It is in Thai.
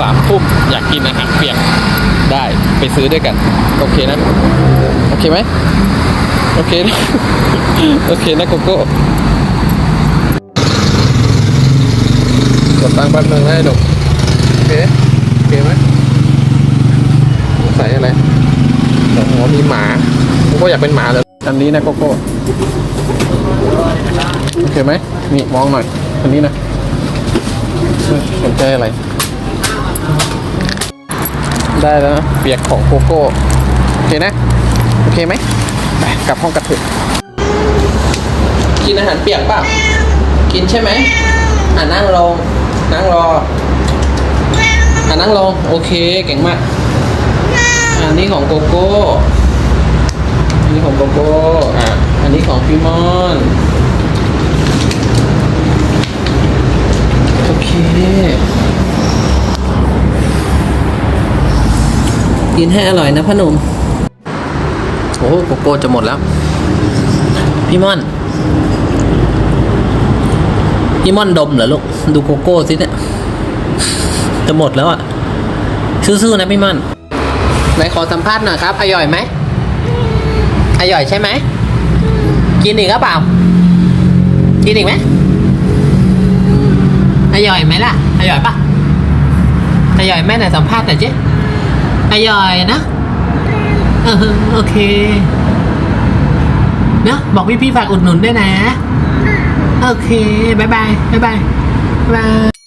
สามทุ่มอยากกินอาหารเปียกได้ไปซื้อด้วยกัน โอเคนะ โอเคไหมโอเคนะโอเคนะโกโก้กดตังค์แป๊บนึงนะไอ้ดกโอเคโอเคไหมใส่อะไรโอ้โหมีหมาโกโก้อยากเป็นหมาเลยอันนี้นะโกโก้โอเคไหมนี่มองหน่อยอันนี้นะสนใจอะไร ได้แล้วนะเปียกของโกโก้ โอเคนะ โอเคไหมไปกลับห้องกันเถอะกินอาหารเปียกเปล่ากินใช่ไหมอ่านั่งลงนั่งรออ่านั่งลงโอเคเก่งมากอันนี้ของโกโก้ อันนี้ของโกโก้ อะ อันนี้ของพี่มอน โอเค กินให้อร่อยนะพ่อหนุ่มโอ้โกโก้จะหมดแล้ว พี่ม่อน พี่ม่อนดมเหรอลูก ดูโกโก้สิเนี่ย จะหมดแล้วอะสู้ๆนะพี่ม่อนไหนขอสัมภาษณ์หน่อยครับ อร่อยไหมอร่อยใช่ไหม กินอีกหรือเปล่า กินอีกไหมอร่อยไหมล่ะอร่อยปะอร่อยไหมไหนสัมภาษณ์หน่อยเจ๊ อร่อยนะ เออโอเค เนะบอกพี่พี่ฝากอุดหนุนด้วยนะ โอเคบายบายบายบายบาย